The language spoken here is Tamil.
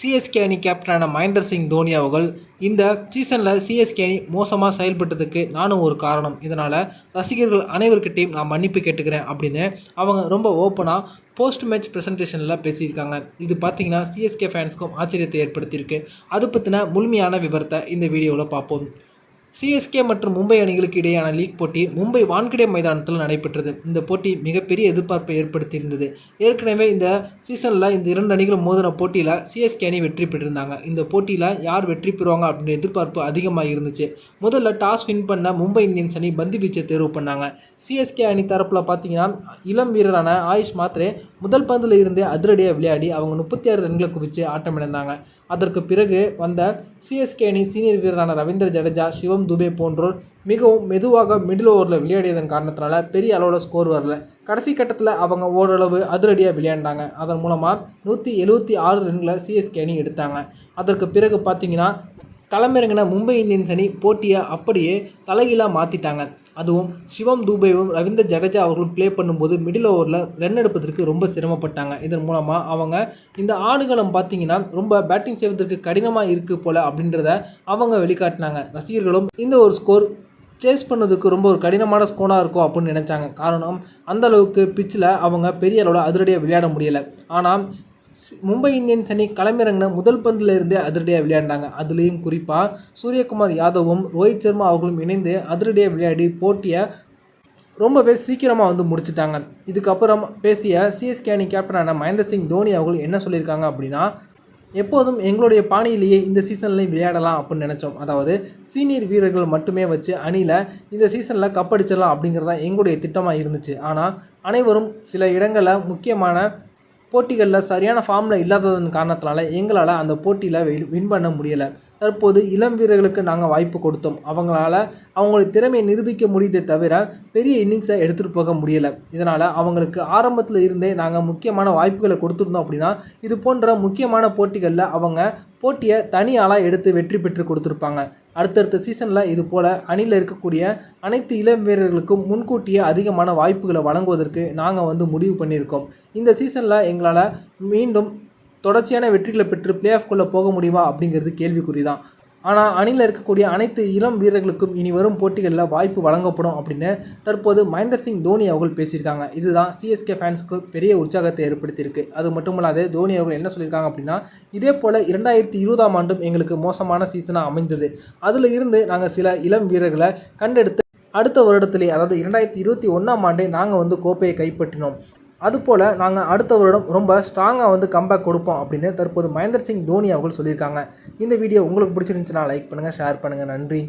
சிஎஸ்கே அணி கேப்டனான மகேந்திர சிங் தோனி அவர்கள் இந்த சீசனில் சிஎஸ்கே அணி மோசமாக செயல்பட்டதுக்கு நானும் ஒரு காரணம். இதனால் ரசிகர்கள் அனைவருக்கிட்டையும் நான் மன்னிப்பு கேட்டுக்கிறேன் அப்படின்னு அவங்க ரொம்ப ஓப்பனாக போஸ்ட் மேட்ச் ப்ரெசன்டேஷனில் பேசியிருக்காங்க. இது பார்த்தீங்கன்னா சிஎஸ்கே ஃபேன்ஸ்க்கும் ஆச்சரியத்தை ஏற்படுத்தியிருக்கு. அது பற்றின முழுமையான விவரத்தை இந்த வீடியோவில் பார்ப்போம். சிஎஸ்கே மற்றும் மும்பை அணிகளுக்கு இடையேயான லீக் போட்டி மும்பை வான்கடே மைதானத்தில் நடைபெற்றது. இந்த போட்டி மிகப்பெரிய எதிர்பார்ப்பை ஏற்படுத்தியிருந்தது. ஏற்கனவே இந்த சீசனில் இந்த இரண்டு அணிகளும் மோதின போட்டியில் சிஎஸ்கே அணி வெற்றி பெற்றிருந்தாங்க. இந்த போட்டியில் யார் வெற்றி பெறுவாங்க அப்படின்ற எதிர்பார்ப்பு அதிகமாக இருந்துச்சு. முதல்ல டாஸ் வின் பண்ண மும்பை இந்தியன்ஸ் அணி பந்து வீச்சை தேர்வு பண்ணாங்க. சிஎஸ்கே அணி தரப்பில் பார்த்தீங்கன்னா இளம் வீரரான ஆயுஷ் மாத்ரே முதல் பந்தில் இருந்தே அதிரடியாக விளையாடி அவங்க முப்பத்தி ஆறு ரன்களை குவிச்சு ஆட்டமிழந்தாங்க. அதற்கு பிறகு வந்த சிஎஸ்கே அணி சீனியர் வீரரான ரவீந்திர ஜடேஜா சிவம் துபே போன்றோர் மிகவும் மெதுவாக மிடில் ஓவரில் விளையாடியதன் காரணத்தினால பெரிய அளவில் ஸ்கோர் வரல. கடைசி கட்டத்தில் அவங்க ஓரளவு அதிரடியாக விளையாண்டாங்க. அதன் மூலமாக நூற்றி எழுபத்தி ஆறு ரன்களை சிஎஸ்கே அணி எடுத்தாங்க. அதற்கு பிறகு பார்த்தீங்கன்னா களமிறங்கின மும்பை இந்தியன்ஸ் அணி போட்டியை அப்படியே தலைகீழாக மாற்றிட்டாங்க அதுவும் சிவம் தூபேவும் ரவீந்திர ஜடேஜா அவர்களும் ப்ளே பண்ணும்போது மிடில் ஓவரில் ரன் எடுப்பதற்கு ரொம்ப சிரமப்பட்டாங்க. இதன் மூலமாக அவங்க இந்த ஆடுகளம் பார்த்தீங்கன்னா ரொம்ப பேட்டிங் செய்வதற்கு கடினமாக இருக்குது போல் அப்படின்றத அவங்க வெளிக்காட்டினாங்க. ரசிகர்களும் இந்த ஒரு ஸ்கோர் சேஸ் பண்ணதுக்கு ரொம்ப ஒரு கடினமான ஸ்கோனாக இருக்கும் அப்படின்னு நினச்சாங்க. காரணம் அந்த அளவுக்கு பிச்சில் அவங்க பெரிய அளவில் அதிரடியாக விளையாட முடியலை. ஆனால் மும்பை இந்தியன்ஸ் அணி களமிறங்கின முதல் பந்தில் இருந்தே அதிரடியாக விளையாண்டாங்க. அதுலேயும் குறிப்பாக சூரியகுமார் யாதவும் ரோஹித் சர்மா அவர்களும் இணைந்து அதிரடியாக விளையாடி போட்டியை ரொம்பவே சீக்கிரமாக வந்து முடிச்சிட்டாங்க. இதுக்கப்புறம் பேசிய சிஎஸ்கே அணி கேப்டனான மகேந்திர சிங் தோனி அவர்கள் என்ன சொல்லியிருக்காங்க அப்படின்னா எப்போதும் எங்களுடைய பாணியிலேயே இந்த சீசன்லையும் விளையாடலாம் அப்படின்னு நினச்சோம். அதாவது சீனியர் வீரர்கள் மட்டுமே வச்சு அணியில் இந்த சீசனில் கப்படிச்சிடலாம் அப்படிங்கிறது தான் எங்களுடைய திட்டமாக இருந்துச்சு. ஆனால் அனைவரும் சில இடங்களில் முக்கியமான போட்டிகளில் சரியான ஃபார்மில் இல்லாததன் காரணத்தினால எங்களால் அந்த போட்டியில் வின் பண்ண முடியலை. தற்போது இளம் வீரர்களுக்கு நாங்கள் வாய்ப்பு கொடுத்தோம். அவங்களால அவங்களுடைய திறமையை நிரூபிக்க முடியுதே தவிர பெரிய இன்னிங்ஸை எடுத்துகிட்டு போக முடியலை. இதனால் அவங்களுக்கு ஆரம்பத்தில் இருந்தே நாங்கள் முக்கியமான வாய்ப்புகளை கொடுத்துருந்தோம் அப்படின்னா இது போன்ற முக்கியமான போட்டிகளில் அவங்க போட்டியை தனி ஆளாக எடுத்து வெற்றி பெற்று கொடுத்துருப்பாங்க. அடுத்தடுத்த சீசனில் இது போல் அணியில் இருக்கக்கூடிய அனைத்து இளம் வீரர்களுக்கும் முன்கூட்டியே அதிகமான வாய்ப்புகளை வழங்குவதற்கு நாங்கள் வந்து முடிவு பண்ணியிருக்கோம். இந்த சீசனில் எங்களால் மீண்டும் தொடர்ச்சியான வெற்றிகளை பெற்று பிளே ஆஃப்குள்ளே போக முடியுமா அப்படிங்கிறது கேள்விக்குறி தான் ஆனால் அணியில் இருக்கக்கூடிய அனைத்து இளம் வீரர்களுக்கும் இனி வரும் போட்டிகளில் வாய்ப்பு வழங்கப்படும் அப்படின்னு தற்போது மகேந்திர சிங் தோனி அவர்கள் பேசியிருக்காங்க. இதுதான் சிஎஸ்கே ஃபேன்ஸுக்கு பெரிய உற்சாகத்தை ஏற்படுத்தியிருக்கு. அது மட்டுமல்லாது தோனி அவர்கள் என்ன சொல்லியிருக்காங்க அப்படின்னா இதே போல் இரண்டாயிரத்தி இருபதாம் ஆண்டும் எங்களுக்கு மோசமான சீசனாக அமைந்தது. அதில் இருந்து நாங்கள் சில இளம் வீரர்களை கண்டெடுத்து அடுத்த வருடத்திலே அதாவது இரண்டாயிரத்தி இருபத்தி ஒன்றாம் ஆண்டே நாங்கள் வந்து கோப்பையை கைப்பற்றினோம். அதுபோல் நாங்கள் அடுத்த வருடம் ரொம்ப ஸ்ட்ராங்காக வந்து கம்பேக் கொடுப்போம் அப்படின்னு தற்போது மகேந்திர சிங் தோனி அவர்கள் சொல்லியிருக்காங்க. இந்த வீடியோ உங்களுக்கு பிடிச்சிருந்துச்சுன்னா லைக் பண்ணுங்கள் ஷேர் பண்ணுங்கள் நன்றி.